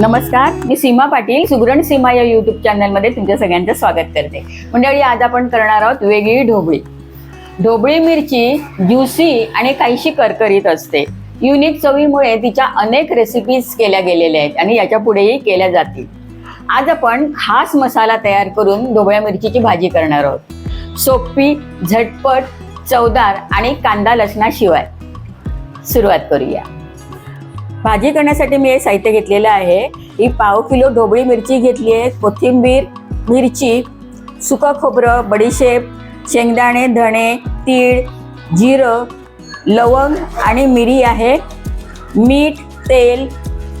नमस्कार मी सीमा पाटील सुगरण सीमा या युट्यूब चॅनलमध्ये तुमच्या सगळ्यांचं स्वागत करते. मंडळी आज आपण करणार आहोत वेगळी ढोबळी. ढोबळी मिरची ज्युसी आणि काहीशी करकरीत असते. युनिक चवीमुळे तिच्या अनेक रेसिपीज केल्या गेलेल्या आहेत आणि याच्या पुढेही केल्या जातील. आज आपण खास मसाला तयार करून ढोबळ्या मिरचीची भाजी करणार आहोत. सोपी झटपट चवदार आणि कांदा लसणाशिवाय. सुरुवात करूया. भाजी करण्यासाठी मी हे साहित्य घेतलेलं आहे. ही पाव किलो ढोबळी मिरची घेतली आहे कोथिंबीर मिरची सुकं खोबरं बडीशेप शेंगदाणे धणे तीळ जिरं लवंग आणि मिरी आहे. मीठ तेल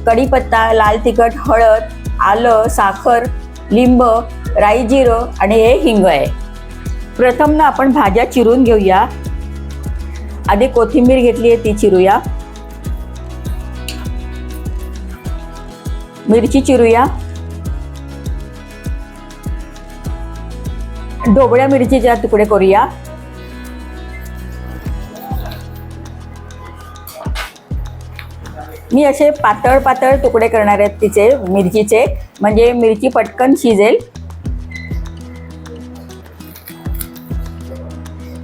कढीपत्ता लाल तिखट हळद आलं साखर लिंब राई जिरं आणि हे हिंग आहे. प्रथम ना आपण भाज्या चिरून घेऊया. आधी कोथिंबीर घेतली आहे ती चिरूया. मिरची चिरूया ढोबळ्या मिरचीच्या तुकडे करूया. मी असे पातळ पातळ तुकडे करणार आहेत तिचे मिरचीचे. म्हणजे मिरची पटकन शिजेल.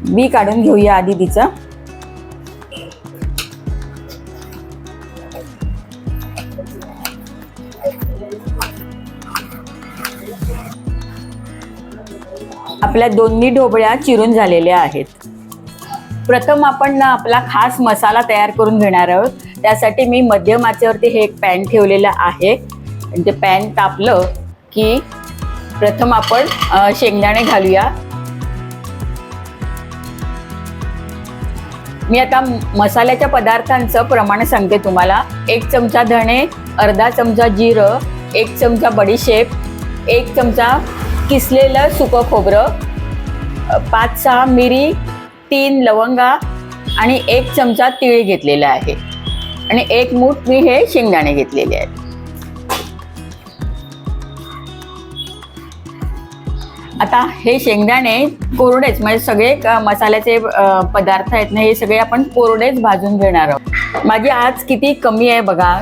बी काढून घेऊया आधी तिचं. आपल्या दोन्ही ढोबळ्या चिरून झालेल्या आहेत. प्रथम आपण ना आपला खास मसाला तयार करून घेणार आहोत. त्यासाठी मी मध्यम आचेवरती हे एक पॅन ठेवलेलं आहे. ते पॅन तापलं की प्रथम आपण शेंगदाणे घालूया. मी आता मसाल्याच्या पदार्थांचं प्रमाण सांगते तुम्हाला. एक चमचा धणे अर्धा चमचा जिरं एक चमचा बडीशेप एक चमचा किसलेलं सुकं खोबरं पाच सहा मिरी तीन लवंगा आणि एक चमचा तीळ घेतलेला आहे. आणि एक मूठ मी हे शेंगदाणे घेतलेले आहेत. आता हे शेंगदाणे कोरडेच म्हणजे सगळे मसाल्याचे पदार्थ आहेत ना हे सगळे आपण कोरडेच भाजून घेणार आहोत. माझी आज किती कमी आहे बघा.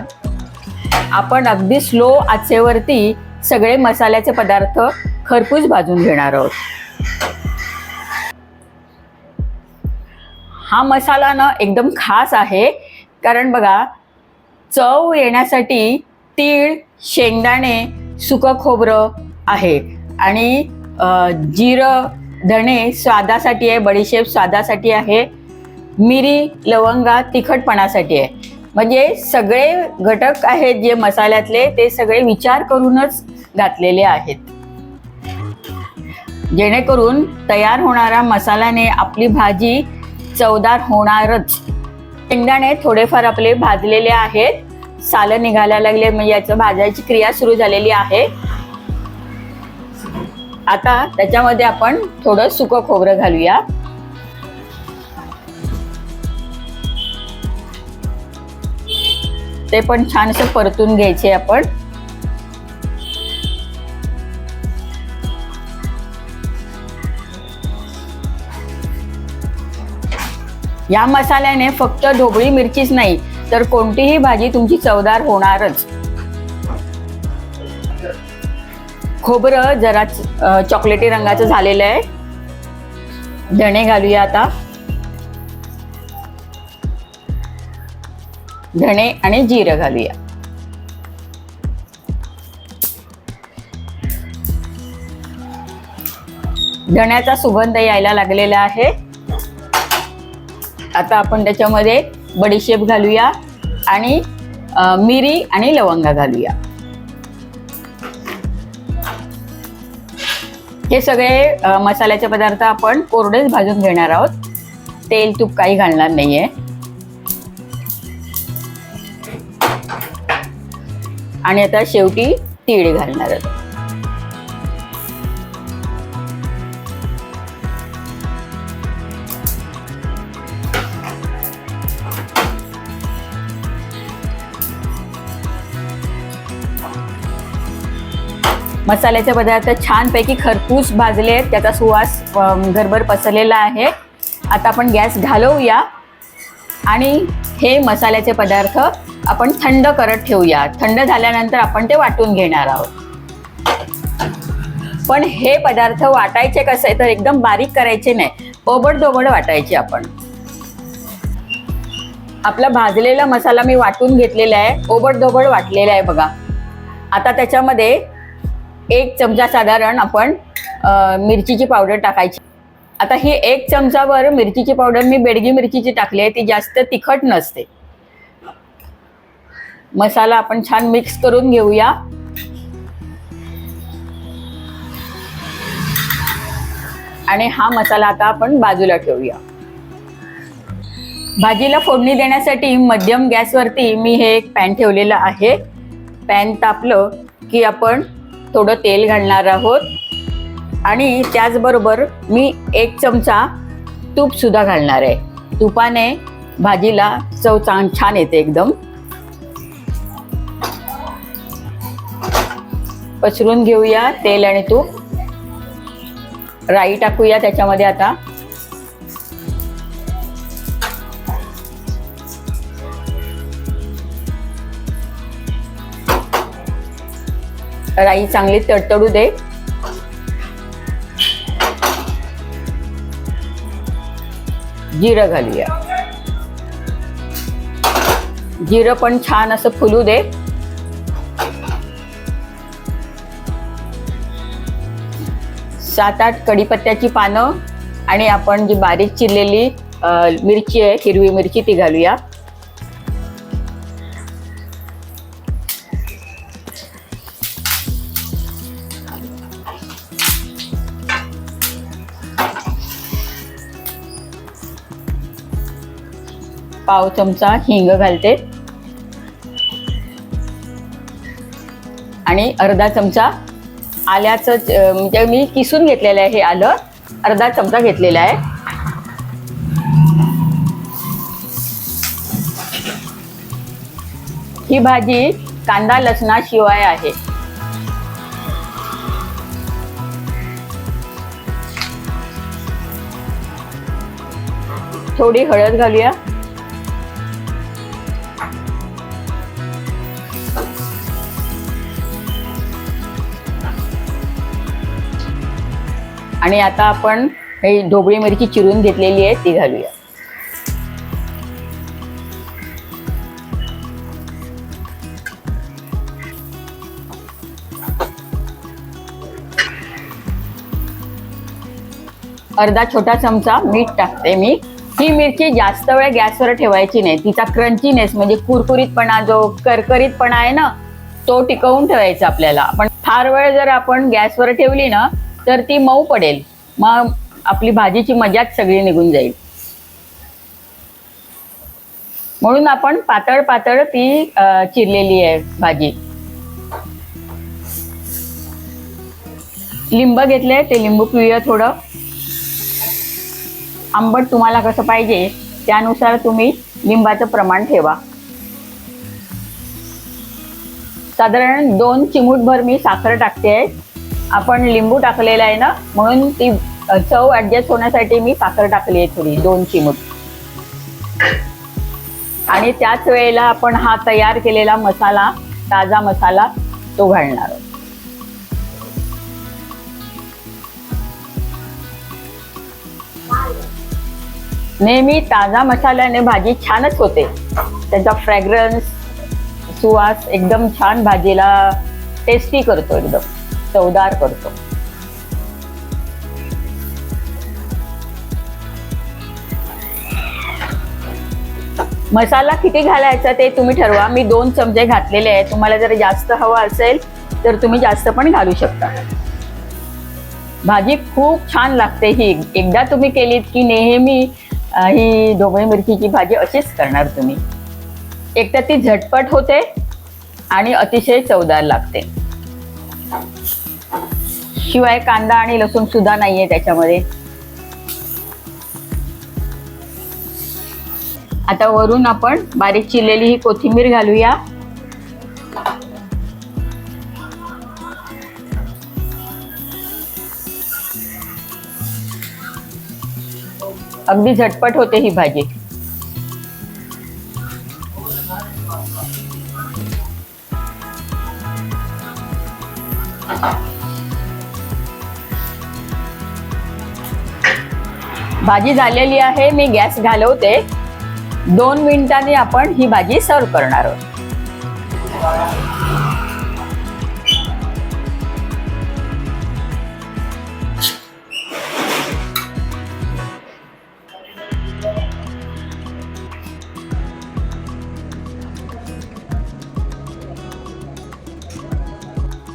आपण अगदी स्लो आचेवरती सगळे मसाल्याचे पदार्थ खरपूस भाजून घेणार आहोत. हा मसाला ना एकदम खास आहे. कारण बघा चव येण्यासाठी तीळ शेंगदाणे सुकं खोबरं आहे. आणि जिरं धणे स्वादासाठी आहे बडीशेप स्वादासाठी आहे मिरी लवंगा तिखटपणासाठी आहे. म्हणजे सगळे घटक आहेत जे मसाल्यातले ते सगळे विचार करूनच घातलेले आहेत. जेणेकरून तयार होणारा मसाल्याने आपली भाजी चवदार होणारच. शेंगदाणे थोडेफार आपले भाजलेले आहेत. सालं निघायला लागले म्हणजे याचं भाजायची क्रिया सुरू झालेली आहे. आता त्याच्यामध्ये आपण थोडं सुकं खोबरं घालूया. ते पण छानसं परतून घ्यायचे आपण. या मसाल्याने फक्त ढोबळी मिरचीच नाही तर कोणतीही भाजी तुमची चवदार होणारच. खोबरं जरा चॉकलेटी रंगाचं झालेलं आहे. धणे घालूया आता. धणे आणि जिरं घालूया. धण्याचा सुगंध यायला लागलेला आहे. आता आपण त्याच्यामध्ये बडीशेप घालूया आणि मिरी आणि लवंगा घालूया. हे सगळे मसाल्याचे पदार्थ आपण कोरडेच भाजून घेणार आहोत. तेल तूप काही घालणार नाहीये. आणि आता शेवटी तीळ घालणार आहोत. मसाल्याचे पदार्थ छानपैकी खरपूस भाजले आहेत. त्याचा सुवास घरभर पसरलेला आहे. आता आपण गॅस घालवूया. आणि हे मसाल्याचे पदार्थ आपण थंड करत ठेवूया. थंड झाल्यानंतर आपण ते वाटून घेणार आहोत. पण हे पदार्थ वाटायचे कसे तर एकदम बारीक करायचे नाही. ओबड दोबड वाटायचे आपण. आपला भाजलेला मसाला मी वाटून घेतलेला आहे. ओबड दोबड वाटलेला आहे बघा. आता त्याच्यामध्ये एक चमचा साधारण आपण मिरचीची पावडर टाकायची. आता ही एक चमचावर मिरचीची पावडर मी बेडगी मिरचीची टाकली आहे ती जास्त तिखट नसते. मसाला आपण छान मिक्स करून घेऊया. आणि हा मसाला आता आपण बाजूला ठेवूया. भाजीला फोडणी देण्यासाठी मध्यम गॅसवरती मी हे एक पॅन ठेवलेलं आहे. पॅन तापलं की आपण थोडं तेल घालणार आहोत. आणि त्याचबरोबर मी एक चमचा तूपसुद्धा घालणार आहे. तुपाने भाजीला चव चांग छान येते एकदम. पसरून घेऊया तेल आणि तूप. राई टाकूया त्याच्यामध्ये आता. राई चांगली तडतडू दे. जिरं घालूया. जिरं पण छान असं फुलू दे. सात आठ कढीपत्त्याची पानं आणि आपण जी बारीक चिरलेली मिरची आहे हिरवी मिरची ती घालूया. पाव चमचा हिंग घालते. आणि अर्धा चमचा आल्याचं म्हणजे मी किसून घेतलेलं आहे हे आलं. अर्धा चमचा घेतलेला आहे. ही भाजी कांदा लसणाशिवाय आहे. थोडी हळद घालूया. आणि आता आपण ही ढोबळी मिरची चिरून घेतलेली आहे ती घालूया. अर्धा छोटा चमचा मीठ टाकते मी. ही मिरची जास्त वेळ गॅसवर ठेवायची नाही. तिचा क्रंचीनेस म्हणजे कुरकुरीतपणा जो करकरीतपणा आहे ना तो टिकवून ठेवायचा आपल्याला. पण फार वेळ जर आपण गॅसवर ठेवली ना तर ती मऊ पडेल. मग आपली भाजीची मजाच सगळी निघून जाईल. म्हणून आपण पातळ पातळ ती चिरलेली आहे भाजी. लिंब घेतले ते लिंबू पिळूया थोडं. आंबट तुम्हाला कसं पाहिजे त्यानुसार तुम्ही लिंबाचं प्रमाण ठेवा. साधारण दोन चिमूटभर मी साखर टाकते. आहे आपण लिंबू टाकलेला आहे ना म्हणून ती चव ऍडजस्ट होण्यासाठी मी साखर टाकली आहे थोडी दोन चिमूट. आणि त्याच वेळेला आपण हा तयार केलेला मसाला ताजा मसाला तो घालणार आहोत. नेहमी ताजा मसाल्याने भाजी छानच होते. त्याचा फ्रॅग्रन्स सुवास एकदम छान भाजीला टेस्टी करतो एकदम. चवदार करतो. मसाला किती घालायचा ते तुम्ही ठरवा. मी दोन चमचे घातलेले आहे तुम्हाला जर जास्त हवा असेल तर तुम्ही जास्त पण घालू शकता. भाजी खूप छान लागते ही. एकदा तुम्ही केलीत की नेहमी ही ढोबळी मिरचीची भाजी अशीच करणार तुम्ही. एक तर ती झटपट होते आणि अतिशय चवदार लागते. शिवाय कांदा आणि लसूण सुद्धा नाहीये त्याच्यामध्ये. आता वरून आपण बारीक चिरलेली ही कोथिंबीर घालूया. अगदी झटपट होते ही भाजी. भाजी झालेली आहे मी गॅस घालवते. दोन मिनिटांनी आपण ही भाजी सर्व करणार आहोत.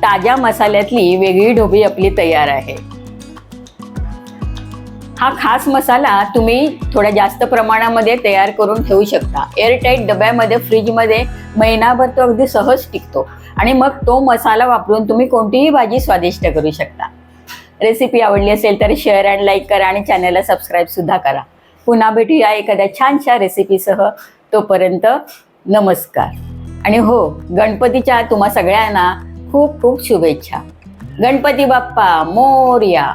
ताज्या मसाल्यातली वेगळी ढोबी आपली तयार आहे. हा खास मसाला तुम्ही थोड्या जास्त प्रमाणामध्ये तयार करून ठेवू शकता. एअरटाईट डब्यामध्ये फ्रीजमध्ये महिनाभर तो अगदी सहज टिकतो. आणि मग तो मसाला वापरून तुम्ही कोणतीही भाजी स्वादिष्ट करू शकता. रेसिपी आवडली असेल तर शेअर अँड लाईक करा आणि चॅनलला सबस्क्राईब सुद्धा करा. पुन्हा भेटूया एखाद्या छानशा रेसिपीसह तोपर्यंत नमस्कार. आणि हो गणपतीच्या तुम्हा सगळ्यांना खूप खूप शुभेच्छा. गणपती बाप्पा मोर्या.